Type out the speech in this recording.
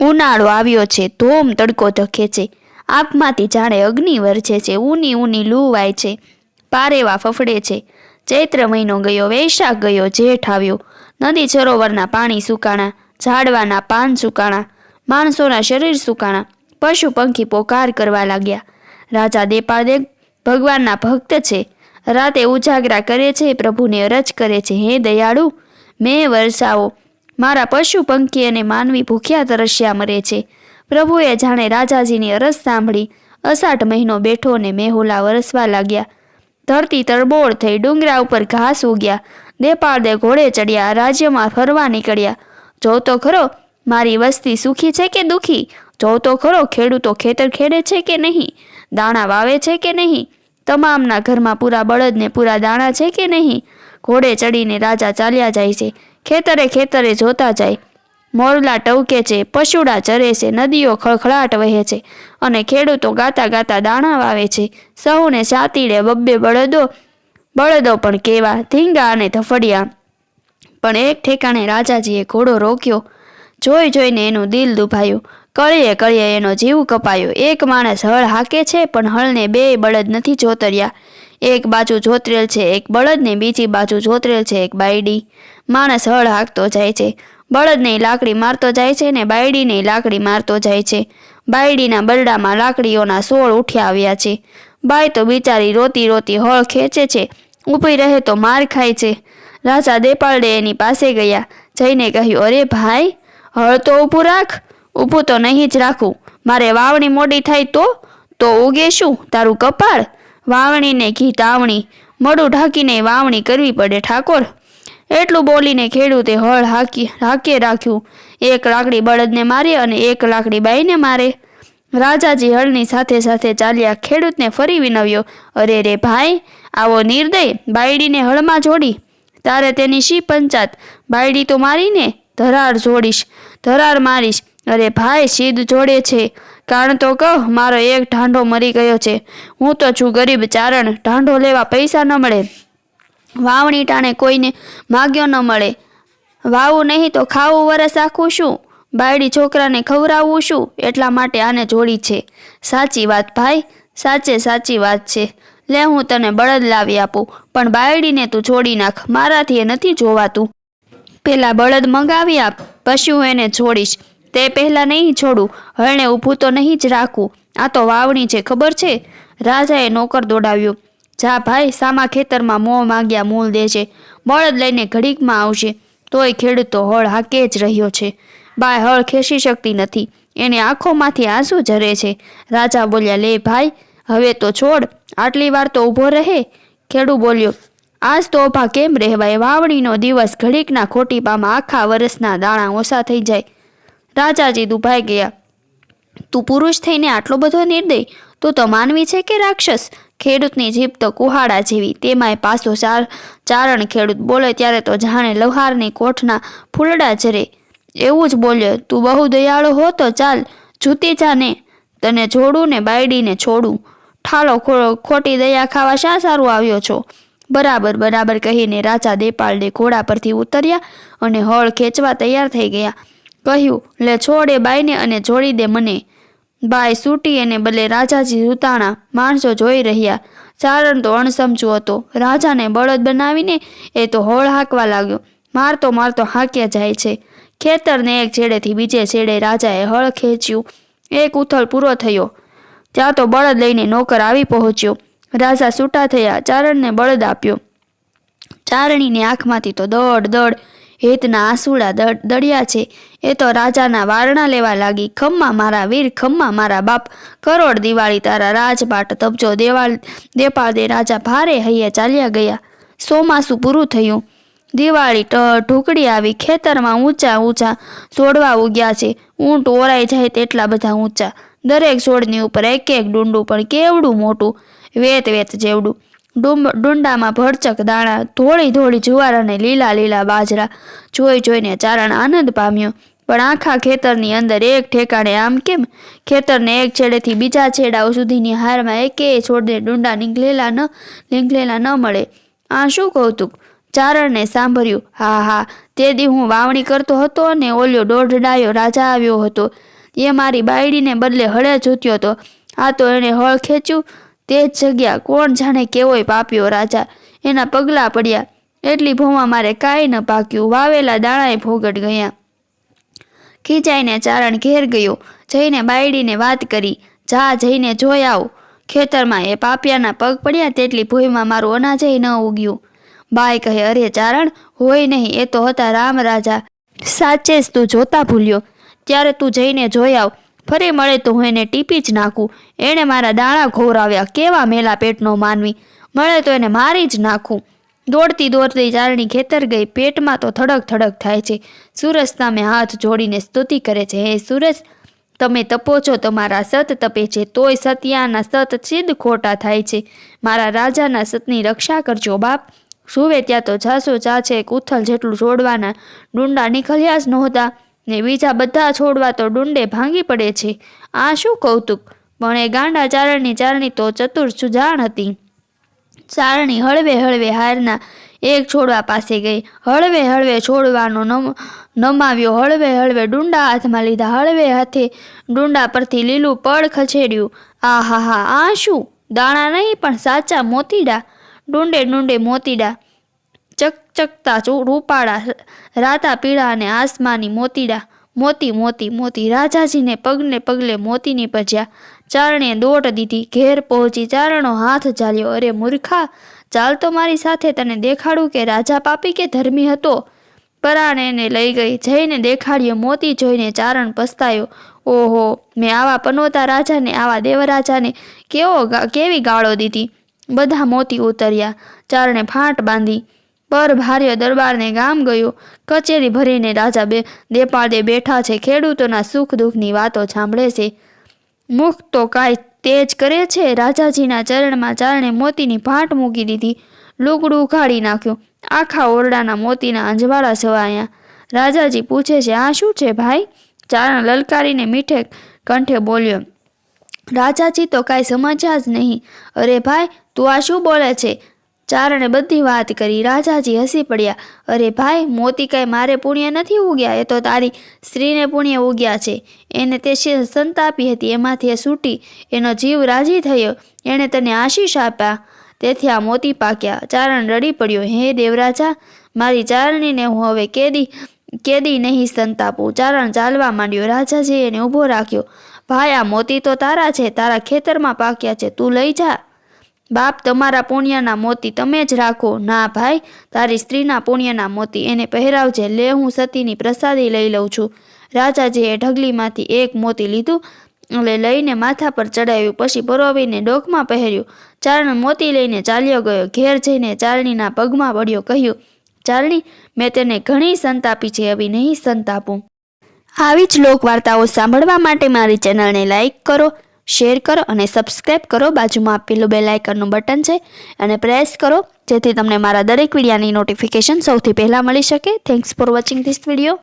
ઉનાળો આવ્યો છે, ધોમ તડકો ધકે છે આપમાંથી જાણે અગ્નિ વરસે છે, ઊની ઊની લૂ વાય છે, પારેવા ફફડે છે. ચૈત્ર મહિનો ગયો, વૈશાખ ગયો, જેઠ આવ્યો. નદી સરોવરના પાણી સુકાણા, ઝાડવાના પાન સુકાણા, માણસોના શરીર સુકાણા, પશુ પંખી પોકાર કરવા લાગ્યા. રાજા દેપાદેવ ભગવાનના ભક્ત છે. રાતે ઉજાગરા કરે છે, પ્રભુને અરજ કરે છે, હે દયાળુ, મેં વરસાવો મારા પશુ પંખી અને માનવી ભૂખ્યા તરસ્યા મરે છે. પ્રભુએ જાણે રાજાજીની અરસ સાંભળી. અષાઢ મહિનો બેઠો ને મેહુલા વરસવા લાગ્યા. ધરતી તરબોળ થઈ ડુંગરા ઉપર ઘાસ ઉગ્યા. દેપાળદે ઘોડે ચડ્યા, રાજ્યમાં ફરવા નીકળ્યા. જોતો ખરો, મારી વસ્તી સુખી છે કે દુખી? જોતો ખરો, ખેડૂતો ખેતર ખેડે છે કે નહીં? દાણા વાવે છે કે નહીં? તમામના ઘરમાં પૂરા બળદને પૂરા દાણા છે કે નહીં? ઘોડે ચડીને રાજા ચાલ્યા જાય છે. ખેતરે ખેતરે જોતા જાય. મોરલા ટવકે છે, પશુડા ચરે છે, નદીઓ ખળખળાટ વહે છે અને ખેડૂતો ગાતા ગાતા દાણા વાવે છે. સૌને સાતીડે બબ્બે બળદો બળદો પણ કેવા ધીંગા અને ધફડિયા. પણ એક ઠેકાણે રાજાજીએ ઘોડો રોક્યો. જોઈ જોઈને એનું દિલ દુભાયું. કળીએ કળીએ એનો જીવ કપાયો. એક માણસ હળ હાકે છે, પણ હળને બે બળદ નથી જોતર્યા. એક બાજુ જોતરેલ છે, એક બળદને બીજી બાજુ જોતરેલ છે, એક બાયડી. માણસ હળ હાંકતો જાય છે. બળદને લાકડી મારતો જાય છે ને બાયડીને લાકડી મારતો જાય છે. બાયડીના બરડામાં લાકડીઓના સોળ ઉઠ્યા આવ્યા છે. બાય તો બિચારી રોતી રોતી હળ ખેંચે છે. ઊભી રહે તો માર ખાય છે. રાજા દેપાળડે એની પાસે ગયા. જઈને કહ્યું, અરે ભાઈ, હળ તો ઊભું રાખ. ઊભું તો નહીં જ રાખું. મારે વાવણી મોડી થાય તો તો ઉગે શું? તારું કપાળ? વાવણીને ઘી તાવણી. મોઢું ઢાંકીને વાવણી કરવી પડે, ઠાકોર. એટલું બોલીને ખેડૂતે હળ હાકી હાકે રાખ્યું. એક લાકડી બળદને મારે અને એક લાકડી બાઈને મારે. રાજાજી હળની સાથે સાથે ચાલ્યા ખેડૂતને ફરી વિનવ્યો. અરે રે ભાઈ, આવો નિર્દય, બાયડીને હળમાં જોડી. તારે તેની શી પંચાત? બાયડી તો મારીને ધરાર જોડીશ, ધરાર મારીશ. અરે ભાઈ, સીધ જોડે છે. કારણ તો કહ, મારો એક ઢાંઢો મરી ગયો છે. હું તો છું ગરીબ ચારણ, ઢાંઢો લેવા પૈસા ન મળે. વાવણી ટાણે કોઈને માગ્યો ન મળે. વાવું નહીં તો ખાવું વરસ આખું શું? બાયડી છોકરાને ખવડાવવું શું? એટલા માટે આને જોડી છે. સાચી વાત ભાઈ, સાચે સાચી વાત છે. લે હું તને બળદ લાવી આપું, પણ બાયડીને તું છોડી નાખ, મારાથી એ નથી જોવાતું. પેલા બળદ મંગાવી આપ, પછી હું એને છોડીશ. તે પહેલાં નહીં છોડું હળણે ઊભું તો નહીં જ રાખું. આ તો વાવણી છે, ખબર છે? રાજાએ નોકર દોડાવ્યો. જા ભાઈ, સામા ખેતરમાં મોં માંગ્યા મૂળ દે છે. બળદ લઈને ઘડીકમાં આવશે. તોય ખેડૂતો હળ હાકે જ રહ્યો છે. બાય હળ ખેંચી શકતી નથી. એને આંખોમાંથી આંસુ ઝરે છે. રાજા બોલ્યા, લે ભાઈ, હવે તો છોડ. આટલી વાર તો ઊભો રહે. ખેડૂ બોલ્યો, આજ તો ઊભા કેમ રહેવાય? વાવણીનો દિવસ ઘડીકના ખોટીપામાં આખા વર્ષના દાણા ઓછા થઈ જાય. રાજાજી દુભાઈ ગયા, તું પુરુષ થઈને આટલો બધો નિર્દય? તું તો માનવી છે કે રાક્ષસ? ખેડૂતની જીભ તો કુહાડા જેવી, તેમાંય પાછો ચાર, ચારણ ખેડૂત બોલે ત્યારે તો જાણે લહારની કોઠના ફૂલડા જરે. એવું જ બોલ્યો, તું બહુ દયાળો હો તો ચાલ, જૂતી જાને તને જોડું ને બાયડીને છોડું. ઠાલો ખોટી દયા ખાવા શા સારું આવ્યો છો? બરાબર બરાબર, કહીને રાજા દેપાલડે ઘોડા પરથી ઉતર્યા અને હળ ખેંચવા તૈયાર થઈ ગયા. કહ્યું, લે, છોડે બાઈને અને જોડી દે મને. બાઈ સૂટી એને બલે રાજાજી ઉતાણા માણસો જોઈ રહ્યા. ચારણ તો અણસમજુ હતો. રાજાને બળદ બનાવીને એ તો હોળ હાંકવા લાગ્યો. મારતો મારતો હાંક્યા જાય છે. ખેતરને એક છેડેથી બીજે છેડે રાજાએ હળ ખેંચ્યું. એક ઉથલ પૂરો થયો. ત્યાં તો બળદ લઈને નોકર આવી પહોંચ્યો. રાજા છૂટા થયા. ચારણને બળદ આપ્યો. ચારણીની આંખમાંથી તો દોડ દોડ હેતના આંસુડા દળ્યા છે. એ તો રાજાના વારણા લેવા લાગી. ખમ્મા મારા વીર, ખમ્મા મારા બાપ. કરોડ દિવાળી તારા રાજપાટ તબજો દેવાળ દેપાળદે રાજા ભારે હૈયે ચાલ્યા ગયા. સોમાસું પૂરું થયું. દિવાળી ટ ઢુકડી આવી. ખેતરમાં ઊંચા ઊંચા છોડવા ઉગ્યા છે. ઊંટ ઓરાઈ જાય તેટલા બધા ઊંચા. દરેક છોડની ઉપર એક એક ડુંડું, પણ કેવડું મોટું? વેત વેત જેવડું. ડુંડામાં ભરચક દાણા, ધોળી ધોળી જુવાર અને લીલા લીલા બાજરા જોઈ જોઈને ચારણ આનંદ પામ્યો. પણ આખા ખેતરની અંદર એક ઠેકાણે આમ કેમ? ખેતરને એક છેડેથી બીજા છેડા સુધીની હારમાં એકે છોડને ડુંડા નીકળેલા ન નીકળેલા ન મળે. આ શું કૌતુક? ચારણને સાંભળ્યું, હા હા, તે દી હું વાવણી કરતો હતો અને ઓલ્યો દોઢ ડાયો રાજા આવ્યો હતો. એ મારી બાયડીને બદલે હળે જૂત્યો હતો. આ તો એણે હળ ખેંચ્યું તે જ જગ્યા કોણ જાણે કેવોય પાપ્યો રાજા. એના પગલાં પડ્યા. એટલી ભોમાં મારે કાંઈ ન પાક્યું. વાવેલા દાણાએ ભોગટ ગયા. ખીચાઈને ચારણ ઘેર ગયો. જઈને બાયડીને વાત કરી. જા જઈને જોઈ આવ. ખેતરમાં એ પાપિયાના પગ પડ્યા તેટલી ભોયમાં મારું અનાજય ન ઉગ્યું. બાઈ કહે, અરે ચારણ, હોય નહીં. એ તો હતા રામ રાજા. સાચે જ તું જોતા ભૂલ્યો. ત્યારે તું જઈને જોઈ આવ. ફરી મળે તો હું એને ટીપી જ નાખું. એણે મારા દાણા ઘોરાવ્યા કેવા મેલા પેટનો માનવી. મળે તો એને મારી જ નાખું. દોડતી દોડતી ચારણી ખેતર ગઈ. પેટમાં તો થડક થડક થાય છે. સુરજ સામે હાથ જોડીને સ્તુતિ કરે છે. હે સુરજ, તમે તપો છો તમારા સત તપે છે, તોય સત્યાના સત સિદ્ધ ખોટા થાય છે. મારા રાજાના સતની રક્ષા કરજો બાપ. સુવે ત્યાં તો જાસો જા છે કુથલ જેટલું જોડવાના ડુંડા નીકળ્યા જ નહોતા. ને બીજા બધા છોડવા તો ડુંડે ભાંગી પડે છે. આ શું કૌતુક? પણ એ ગાંડા ચારણની ચારણી તો ચતુર સુજાણ હતી. ચારણી હળવે હળવે હારના એક છોડવા પાસે ગઈ. હળવે હળવે છોડવાનો નમ, નમાવ્યો. હળવે હળવે ડુંડા હાથમાં લીધા. હળવે હાથે ડુંડા પરથી લીલું પડ ખસેડ્યું. આ હા હા આ શું? દાણા નહીં પણ સાચા મોતીડા. ડુંડે ડુંડે મોતીડા. ચકચકતા રૂપાળા, રાતા પીળા અને આસમાની મોતીડા, મોતી મોતી મોતી, રાજાજીને પગને પગલે મોતીની પજ્યા ચારણે દોટ દીધી, ઘેર પહોંચી ચારણો હાથ ચાલ્યો અરે મૂર્ખા, ચાલ તો મારી સાથે તને દેખાડું કે રાજા પાપી કે ધર્મી હતો? પરાણે એને લઈ ગઈ, જઈને દેખાડ્યો, મોતી જોઈને ચારણ પસ્તાયો. ઓહો, મેં આવા પનોતા રાજાને, આવા દેવરાજાને કેવો કેવી ગાળો દીધી? બધા મોતી ઉતર્યા. ચારણે ફાંટ બાંધી. પર ભાર્ય દરબારને ગામ ગયો. કચેરી ભરીને રાજા બે, દેપાળે બેઠા છે. ખેડૂતોના સુખ દુઃખની વાતો સાંભળે છે. મુખ તો કાંઈ તેજ કરે છે. રાજાજીના ચરણમાં ચારણે મોતીની ભાંટ મૂકી દીધી. લુગડું ઉઘાડી નાખ્યું. આખા ઓરડાના મોતીના અંજવાળા છવાયા. રાજાજી પૂછે છે, આ શું છે ભાઈ? ચારણ લલકારીને મીઠે કંઠે બોલ્યો, રાજાજી તો કાંઈ સમજ્યા જ નહીં. અરે ભાઈ, તું આ શું બોલે છે? ચારણે બધી વાત કરી. રાજાજી હસી પડ્યા. અરે ભાઈ, મોતી કાંઈ મારે પુણ્ય નથી ઉગ્યા? એ તો તારી સ્ત્રીને પુણ્ય ઉગ્યા છે. એને તે સંતાપી હતી. એમાંથી એ છૂટી એનો જીવ રાજી થયો. એણે તને આશીષ આપ્યા. તેથી આ મોતી પાક્યા. ચારણ રડી પડ્યો. હે દેવરાજા, મારી ચારણીને હું હવે કેદી કેદી નહીં સંતાપું ચારણ ચાલવા માંડ્યો. રાજાજીએ એને ઊભો રાખ્યો. ભાઈ, આ મોતી તો તારા છે. તારા ખેતરમાં પાક્યા છે. તું લઈ જા. બાપ તમારા પુણ્યના મોતી તમે જ રાખો. ના ભાઈ, તારી સ્ત્રીના પુણ્યના મોતી એને પહેરાવજે. લે, હું સતીની પ્રસાદી લઈ લઉં છું. રાજાજીએ ઢગલીમાંથી એક મોતી લીધું એટલે લઈને માથા પર ચડાવ્યું, પછી પરોવીને ડોકમાં પહેર્યું. ચારણ મોતી લઈને ચાલ્યો ગયો. ઘેર જઈને ચારણીના પગમાં પડ્યો કહ્યું, ચારણી, મેં તેને ઘણી સંતાપી છે હવે નહીં સંતાપું આવી જ લોકવાર્તાઓ સાંભળવા માટે મારી ચેનલને લાઈક કરો શેર કરો અને સબસ્ક્રાઈબ કરો. બાજુમાં આપેલું બેલ આઇકનનું બટન છે અને પ્રેસ કરો જેથી તમને મારા દરેક વિડીયાની નોટિફિકેશન સૌથી પહેલાં મળી શકે. Thanks for watching this video